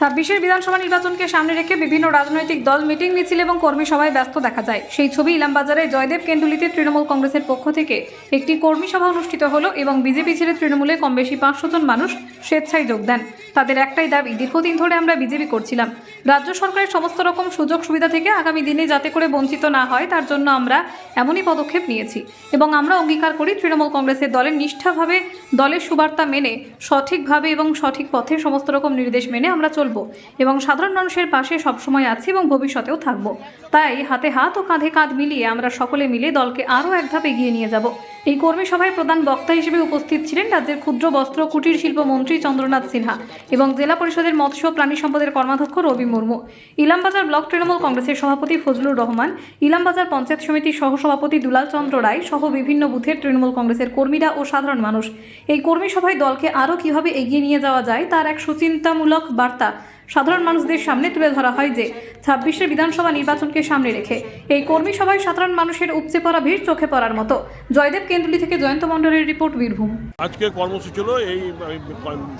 ছাব্বিশের বিধানসভা নির্বাচনকে সামনে রেখে বিভিন্ন রাজনৈতিক দল মিটিং, মিছিল এবং কর্মী সভায় ব্যস্ত দেখা যায়। সেই ছবি ইলামবাজারে জয়দেব কেন্দুলিতে তৃণমূল কংগ্রেসের পক্ষ থেকে একটি কর্মী সভা অনুষ্ঠিত হলো এবং বিজেপি ছেড়ে তৃণমূলে কম বেশি পাঁচশো জন মানুষ স্বেচ্ছায় যোগ দেন। তাদের একটাই দাবি, দীর্ঘদিন ধরে আমরা বিজেপি করছিলাম। রাজ্য সরকারের সমস্ত রকম সুযোগ সুবিধা থেকে আগামী দিনে যাতে করে বঞ্চিত না হয়, তার জন্য আমরা এমনই পদক্ষেপ নিয়েছি এবং আমরা অঙ্গীকার করি তৃণমূল কংগ্রেসের দলের নিষ্ঠাভাবে দলের সুবার্তা মেনে, সঠিকভাবে এবং সঠিক পথে সমস্ত রকম নির্দেশ মেনে আমরা চলব এবং সাধারণ মানুষের পাশে সবসময় আছি এবং ভবিষ্যতেও থাকব। তাই হাতে হাত ও কাঁধে কাঁধ মিলিয়ে আমরা সকলে মিলে দলকে আরও এক ধাপ এগিয়ে নিয়ে যাব। এই কর্মী সভায় প্রধান বক্তা হিসেবে উপস্থিত ছিলেন রাজ্যের ক্ষুদ্র বস্ত্র, কুটির শিল্প মন্ত্রী চন্দ্রনাথ সিনহা। এবং জেলা পরিষদের মৎস্য প্রাণী সম্পদের কর্মাধ্যক্ষ রবি মুর্মু। ইলামবাজার ব্লক তৃণমূল কংগ্রেসের সভাপতি ফজলুর রহমান, ইলামবাজার পঞ্চায়েত সমিতির সহসভাপতি দুলাল চন্দ্র রায় সহ বিভিন্ন বুথের তৃণমূল কংগ্রেসের কর্মীরা ও সাধারণ মানুষ। এই কর্মী সভায় দলকে আরও কীভাবে এগিয়ে নিয়ে যাওয়া যায় তার এক সুচিন্তামূলক বার্তা সাধারণ মানুষদের সামনে তুলে ধরা হয় যে, ছাব্বিশের বিধানসভা নির্বাচনকে সামনে রেখে এই কর্মী সভায় সাধারণ মানুষের উপচে পড়া ভিড় চোখে পড়ার মতো। জয়দেব কেন্দ্রলি থেকে জয়ন্ত মণ্ডলের রিপোর্ট বীরভূম। আজকে কর্মসূচি হলো এই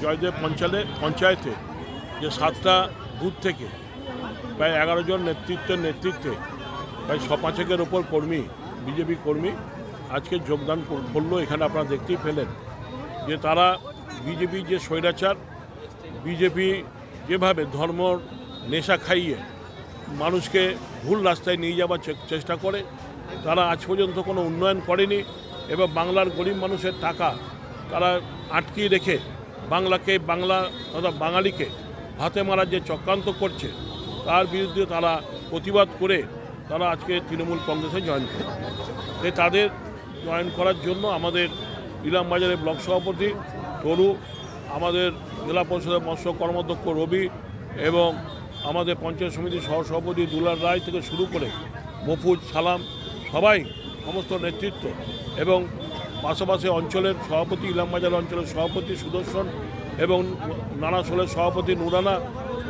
জয়দেব পঞ্চায়েতে পঞ্চায়েতে যে সাতটা বুথ থেকে প্রায় এগারো জন নেতৃত্বের নেতৃত্বে প্রায় পাঁচেকের ওপর কর্মী, বিজেপি কর্মী আজকে যোগদান কর- করল। এখানে আপনারা দেখতেই পেলেন যে তারা বিজেপি যে স্বৈরাচার, বিজেপি যেভাবে ধর্ম নেশা খাইয়ে মানুষকে ভুল রাস্তায় নিয়ে যাওয়ার চেষ্টা করে, তারা আজ পর্যন্ত কোনো উন্নয়ন করেনি। এবং বাংলার গরিব মানুষের টাকা তারা আটকিয়ে রেখে বাংলাকে, বাংলা তথা বাঙালিকে হাতে মারার যে চক্রান্ত করছে, তার বিরুদ্ধে তারা প্রতিবাদ করে তারা আজকে তৃণমূল কংগ্রেসে জয়েন করে তাদের জয়েন করার জন্য আমাদের ইলামবাজারের ব্লক সভাপতি তরু আমাদের জেলা পরিষদের মৎস্য কর্মাধ্যক্ষ রবি এবং আমাদের পঞ্চায়েত সমিতির সহসভাপতি দুলাল রায় থেকে শুরু করে মফুজ সালাম সবাই সমস্ত নেতৃত্ব এবং পাশাপাশি অঞ্চলের সভাপতি ইলামবাজার অঞ্চলের সভাপতি সুদর্শন এবং নানাসোলের সভাপতি নুরানা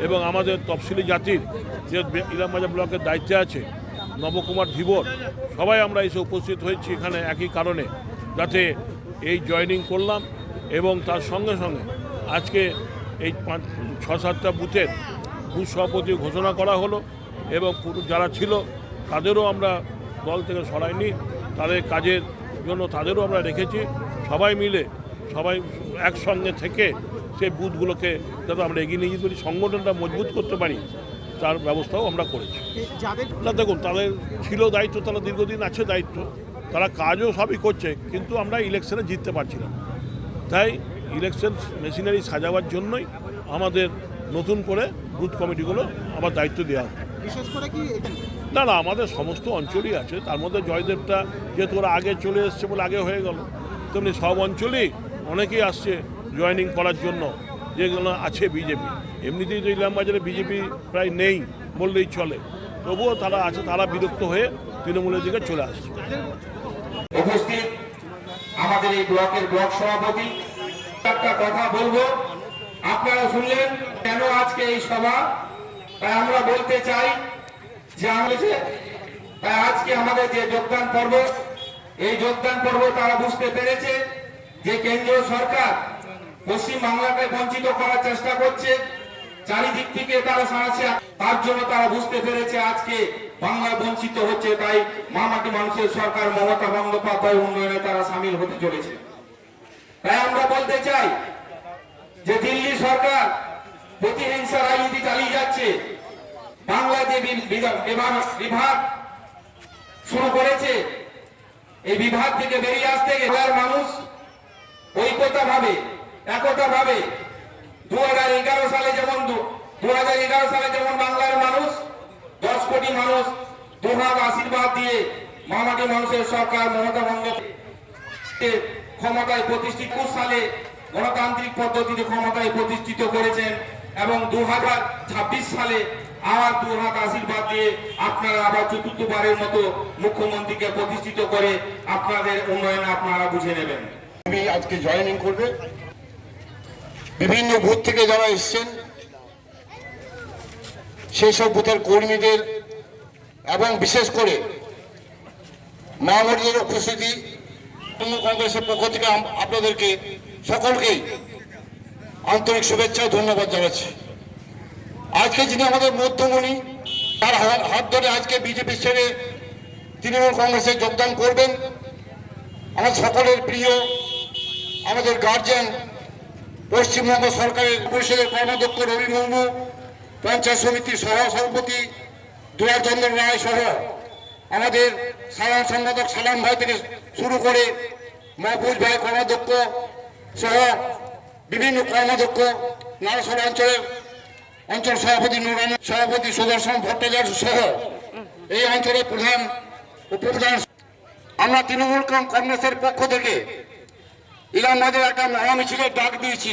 এবং আমাদের তফসিলি জাতির যে ইলামবাজার ব্লকের দায়িত্বে আছে, নবকুমার ধীবর, সবাই আমরা এসে উপস্থিত হয়েছি এখানে একই কারণে, যাতে এই জয়েনিং করলাম এবং তার সঙ্গে সঙ্গে আজকে এই পাঁচ ছ সাতটা বুথের বুথ সভাপতি ঘোষণা করা হলো এবং যারা ছিল তাদেরও আমরা দল থেকে সরাইনি, তাদের কাজের জন্য তাদেরও আমরা রেখেছি। সবাই মিলে সবাই একসঙ্গে থেকে সেই বুথগুলোকে যাতে আমরা এগিয়ে নিয়ে যেতে পারি সংগঠনটা মজবুত করতে পারি তার ব্যবস্থাও আমরা করেছি। না দেখুন তাদের ছিল দায়িত্ব তারা দীর্ঘদিন আছে দায়িত্ব তারা কাজও সবই করছে কিন্তু আমরা ইলেকশনে জিততে পারছি না। তাই ইলেকশন মেশিনারি সাজাবার জন্যই আমাদের নতুন করে বুথ কমিটিগুলো আবার দায়িত্ব দেওয়া হয়। বিশেষ করে কি না না আমাদের সমস্ত অঞ্চলই আছে। তার মধ্যে জয়দেবটা যেহেতু ওরা আগে চলে এসছে বলে আগে হয়ে গেল তেমনি সব অঞ্চলেই অনেকেই আসছে জয়েনিং করার জন্য যেগুলো আছে বিজেপি। এমনিতেই তো ইলামবাজারে বিজেপি প্রায় নেই বললেই চলে। তবুও তারা আছে তারা বিরক্ত হয়ে তৃণমূলের দিকে চলে আসছে। উপস্থিত আমাদের এই ব্লকের ব্লক সভাপতি। একটা কথা বলব আপনারা শুনলেন কেন আজকে এই সভা? তাই আমরা বলতে চাই যে আমরা যে- তাই আজকে আমাদের যে যোগদান পর্ব, এই যোগদান পর্ব তারা বুঝতে পেরেছে যে কেন্দ্রীয় সরকার পশ্চিম বাংলাকে বঞ্চিত করার চেষ্টা করছে। চারিদিক থেকে তারা সারাছে তার জন্য তারা বুঝতে পেরেছে আজকে বাংলা বঞ্চিত হচ্ছে, তাই মামাটি মানুষের সরকার মমতা বন্দ্যোপাধ্যায় উন্নয়নে তারা সামিল হতে চলেছে। তাই আমরা বলতে চাই যে দিল্লি সরকার প্রতিহিংসা রাজনীতি চালিয়ে যাচ্ছে। বাংলা যে বিভাগ- শুরু করেছে। এই বিভাগ থেকে বেরিয়ে আসতে গেলে বাংলার মানুষ ঐক্যতা ভাবে একতা ভাবে দু হাজার এগারো সালে যেমন দু সালে যেমন বাংলার মানুষ, দশ কোটি মানুষ দুহাত আশীর্বাদ দিয়ে মামাটি মানুষের সরকার মমতা বন্দ্যোপাধ্যায় ক্ষমতায় প্রতিষ্ঠিত সালে গণতান্ত্রিক পদ্ধতিতে ক্ষমতায় প্রতিষ্ঠিত করেছেন। এবং দুহাজার ছাব্বিশ সালে আবার দু হাত আশীর্বাদ দিয়ে আপনারা আবার চতুর্থবারের মতো মুখ্যমন্ত্রীকে প্রতিষ্ঠিত করে আপনাদের উন্নয়ন আপনারা বুঝে নেবেন। আজকে জয়েনিং করবে। বিভিন্ন বুথ থেকে যারা এসছেন সেই সব বুথের কর্মীদের এবং বিশেষ করে মামরিদের উপস্থিতি তৃণমূল কংগ্রেসের পক্ষ থেকে আপনাদেরকে সকলকেই আন্তরিক শুভেচ্ছা ধন্যবাদ জানাচ্ছি। আজকে যিনি আমাদের মধ্যমণি, তার হাত ধরে আজকে বিজেপি ছেড়ে তৃণমূল কংগ্রেসে যোগদান করবেন। আমার সকলের প্রিয়, আমাদের গার্জেন পশ্চিমবঙ্গ সরকারের পরিষদের কর্মাধ্যক্ষ রবি মুর্মু, পঞ্চায়েত সমিতির সহ সভাপতি দুলাচন্দ্র রায় সহ আমাদের সাধারণ সম্পাদক সালাম ভাই থেকে শুরু করে মাহফুজ ভাই কর্মাধ্যক্ষ সহ বিভিন্ন কর্মাধ্যক্ষ নারসরা অঞ্চলের অঞ্চল সভাপতি নুরান সভাপতি সুদর্শন ভট্টাচার্য সহ এই অঞ্চলের প্রধান উপপ্রধান। আমরা তৃণমূল কংগ্রেসের পক্ষ থেকে ইলামবাদের একটা মহামিছিলের ডাক দিয়েছি।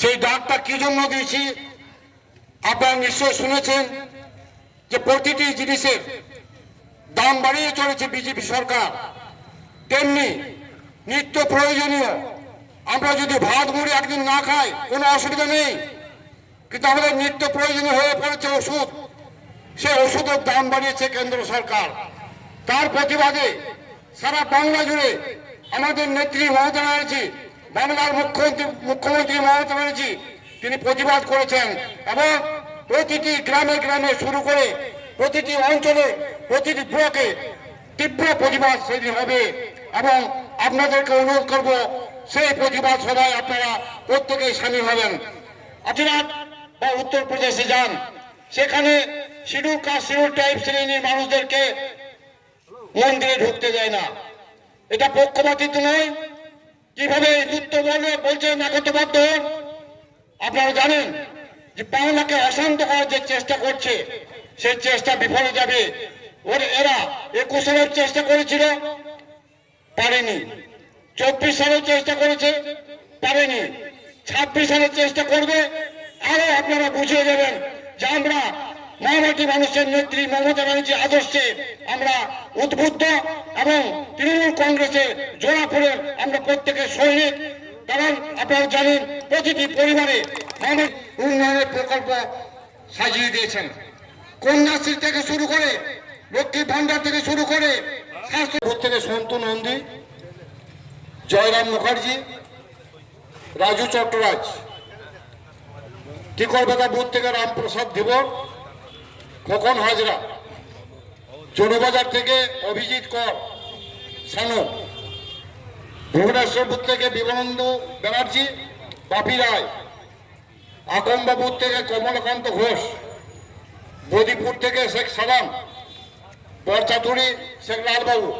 সেই ডাকটা কি জন্য দিয়েছি? আপনারা নিশ্চয় শুনেছেন যে প্রতিটি জিনিসের দাম বাড়িয়ে চলেছে বিজেপি সরকার। তেমনি নিত্য প্রয়োজনীয় আমরা যদি ভাত, মুড়ি একদিন না খাই কোনো অসুবিধা নেই। কিন্তু আমাদের নিত্য প্রয়োজনীয় হয়ে পড়েছে ওষুধ। সে ওষুধের দাম বাড়িয়েছে কেন্দ্র সরকার। তার প্রতিবাদে সারা বাংলা জুড়ে আমাদের নেত্রী মমতা ব্যানার্জি, বাংলার মুখ্যমন্ত্রী মুখ্যমন্ত্রী মমতা ব্যানার্জি, তিনি প্রতিবাদ করেছেন এবং প্রতিটি গ্রামে গ্রামে শুরু করে প্রতিটি অঞ্চলে, প্রতিটি ব্লকে তীব্র প্রতিবাদ সেদিন হবে এবং আপনাদেরকে অনুরোধ করব সেই প্রতিবাদ সভায় আপনারা প্রত্যেকেই সামিল হবেন। গুজরাট বা উত্তরপ্রদেশে যান। সেখানে শিডিউল কাস্ট শিডিউল টাইপ শ্রেণির মানুষদেরকে মন্দিরে ঢুকতে দেয় না। এটা পক্ষপাতিত্ব নয়। কীভাবে উত্তর বলে বলছেন একত্রবদ্ধ হন। আপনারা জানেন যে বাংলাকে অশান্ত করার যে চেষ্টা করছে, সেই চেষ্টা বিফলে যাবে। ওর এরা একুশ সালের চেষ্টা করেছিল, পারেনি। চব্বিশ সালের চেষ্টা করেছে, পারেনি। ছাব্বিশ সালের চেষ্টা করবে, আরও আপনারা বুঝিয়ে দেবেন যে আমরা মহামাটি মানুষের নেত্রী মমতা ব্যানার্জি আদর্শে আমরা উদ্বুদ্ধ এবং তৃণমূল কংগ্রেসের জোড়াফুলের আমরা প্রত্যেকের সৈনিক। কারণ আপনারা জানেন, প্রতিটি পরিবারে অনেক উন্নয়নের প্রকল্প সাজিয়ে দিয়েছেন। কন্যাশ্রী থেকে শুরু করে লক্ষ্মী ভান্ডার থেকে শুরু করে স্বাস্থ্য থেকে সন্তু নন্দী জয়রাম মুখার্জি, রাজু চট্টরাজ। টিকরবেদা বুথ থেকে রামপ্রসাদ ধীবর, খোকন হাজরা। চৌরবাজার থেকে অভিজিৎ কর, সানু। ভুবনেশ্বর বুথ থেকে বিবেকানন্দ ব্যানার্জি, বাপি রায়। আকম্বা বুথ থেকে কমলকান্ত ঘোষ। বদিপুর থেকে শেখ সালাম বরচাতুরি শেখ লালবাবু।